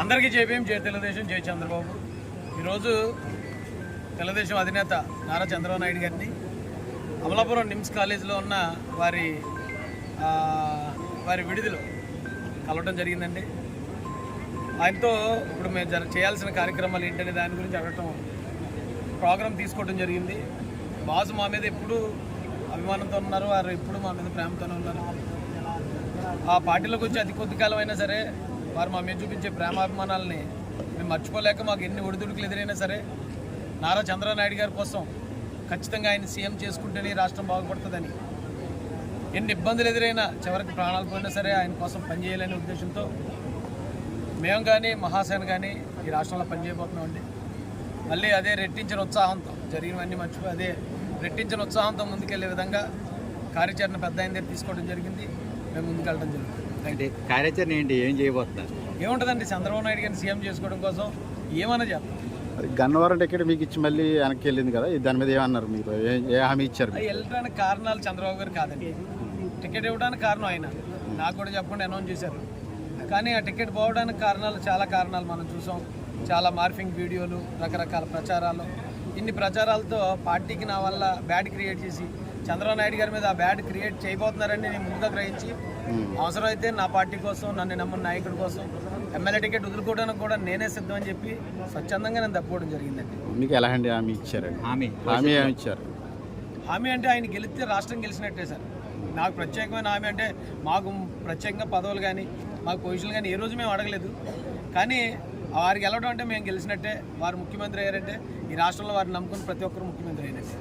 అందరికీ జేపీఎం జై తెలుగుదేశం జై చంద్రబాబు. ఈరోజు తెలుగుదేశం అధినేత నారా చంద్రబాబు నాయుడు గారిని అమలాపురం నిమ్స్ కాలేజీలో ఉన్న వారి వారి విడిదిలో కలవడం జరిగిందండి. ఆయనతో ఇప్పుడు మేము చేయాల్సిన కార్యక్రమాలు ఏంటనే దాని గురించి అడగటం ప్రోగ్రాం తీసుకోవడం జరిగింది. బాసు మా మీద ఎప్పుడు అభిమానంతో ఉన్నారు వారు ఎప్పుడు మా మీద ప్రేమతోనే ఉన్నారు. ఆ పార్టీలోకి వచ్చి అతి కొద్ది కాలం అయినా సరే వారు మా మీద చూపించే ప్రేమాభిమానాలని మేము మర్చిపోలేక మాకు ఎన్ని ఒడిదుడుకులు ఎదురైనా సరే నారా చంద్రనాయుడు నాయుడు గారి కోసం ఖచ్చితంగా ఆయన సీఎం చేసుకుంటేనే ఈ రాష్ట్రం బాగుపడుతుందని. ఎన్ని ఇబ్బందులు ఎదురైనా చివరికి ప్రాణాలు పోయినా సరే ఆయన కోసం పనిచేయాలనే ఉద్దేశంతో మేము కానీ మహాసేన కానీ ఈ రాష్ట్రంలో పనిచేయబోతున్నామండి మళ్ళీ అదే రెట్టించిన ఉత్సాహంతో జరిగినవన్నీ మర్చిపోయి అదే రెట్టించిన ఉత్సాహంతో ముందుకెళ్ళే విధంగా కార్యాచరణ పెద్ద దగ్గర తీసుకోవడం జరిగింది. మేము ముందుకెళ్ళడం జరిగింది అంటే కార్యాచరణ ఏంటి? ఏం చేయబోతున్నారు? ఏముంటుందండి? చంద్రబాబు నాయుడు గారిని సీఎం చేసుకోవడం కోసం ఏమన్నా చెప్పండి అది గన్నవరం టికెట్ మీకు ఇచ్చి మళ్ళీ వెనక్కి వెళ్ళింది కదా దాని మీద ఏమన్నారు మీరు? ఏ- హామీ ఇచ్చారు వెళ్ళడానికి కారణాలు చంద్రబాబు గారు కాదండి. టికెట్ ఇవ్వడానికి కారణం ఆయన. నాకు కూడా చెప్పకుండా అనౌన్స్ చేశారు. కానీ ఆ టికెట్ పోవడానికి కారణాలు చాలా కారణాలు మనం చూసాం. చాలా మార్ఫింగ్ వీడియోలు రకరకాల ప్రచారాలు. ఇన్ని ప్రచారాలతో పార్టీకి నా వల్ల బ్యాడ్ క్రియేట్ చేసి చంద్రబాబు నాయుడు గారి మీద ఆ బ్యాడ్ క్రియేట్ చేయబోతున్నారని నేను ముందుగా గ్రహించి అవసరమైతే నా పార్టీ కోసం నన్ను నమ్మిన నాయకుడి కోసం ఎమ్మెల్యే టికెట్ వదులుకోవడానికి కూడా నేనే సిద్ధమని చెప్పి స్వచ్ఛందంగా నేను తప్పుకోవడం జరిగిందండి. మీకు ఎలాంటి హామీ ఇచ్చారండి? హామీ. హామీ ఏమి ఇచ్చారు? హామీ అంటే ఆయన గెలిస్తే రాష్ట్రం గెలిచినట్టే సార్. నాకు ప్రత్యేకమైన హామీ అంటే మాకు ప్రత్యేకంగా పదవులు కానీ మాకు పొజిషన్లు కానీ ఏ రోజు మేము అడగలేదు. కానీ వారికి గెలవడం అంటే మేము గెలిచినట్టే వారు ముఖ్యమంత్రి అయ్యారంటే ఈ రాష్ట్రంలో వారిని నమ్ముకుని ప్రతి ఒక్కరు ముఖ్యమంత్రి అయినట్టే.